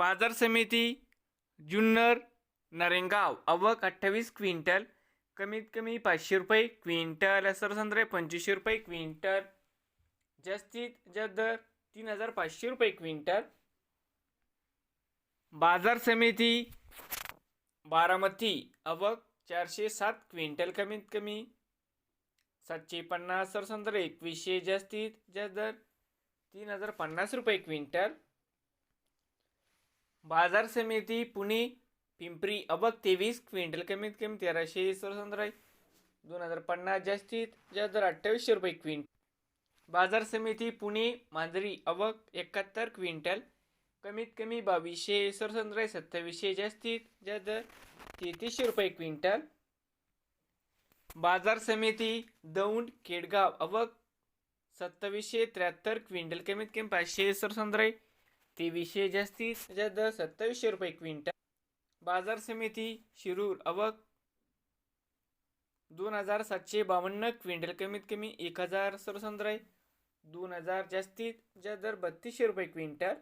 बाजार समिती जुन्नर नरेंगाव. अवक अठ्ठावीस क्विंटल. कमीत कमी पाचशे रुपये क्विंटल. सरसंद्रे पंचवीसशे रुपये क्विंटल. जास्तीत जास्त दर तीन हजार पाचशे रुपये क्विंटल. बाजार समिती बारामती. अवक चारशे सात क्विंटल. कमीत कमी सातशे पन्नास. सरसंद्रे एकवीसशे. जास्तीत जास्त दर तीन हजार पन्नास रुपये क्विंटल. बाजार समिती पुणे पिंपरी अबक तेवीस क्विंटल कमीत कमी तेराशे सरसंद्र दोन हजार पन्नास जास्तीत जास्त दर अठ्ठावीसशे रुपये क्विंटल. बाजार समिती पुणे मांजरी अवक एकाहत्तर क्विंटल कमीत कमी बावीसशे सरसंद्र सत्तावीसशे जास्तीत जास्त दर तेहतीसशे रुपये क्विंटल. बाजार समिती दौंड केडगाव अवक सत्तावीसशे त्र्याहत्तर क्विंटल कमीत कमी पाचशे सरसंद्र तेवीसशे जास्तीत जास्त दर सत्तावीसशे रुपये क्विंटल. बाजार समिती शिरूर अवक दोन हजार सातशे बावन्न क्विंटल कमीत कमी एक हजार सरसंद्राय दोन हजार जास्तीत ज्या दर बत्तीसशे रुपये क्विंटल.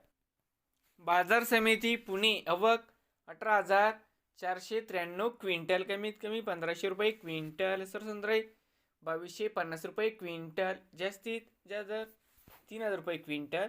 बाजार समिती पुणे अवक अठरा हजार चारशे त्र्याण्णव क्विंटल कमीत कमी पंधराशे रुपये क्विंटल सरसंद्र बावीसशे पन्नास रुपये क्विंटल जास्तीत ज्या दर तीन हजार रुपये क्विंटल.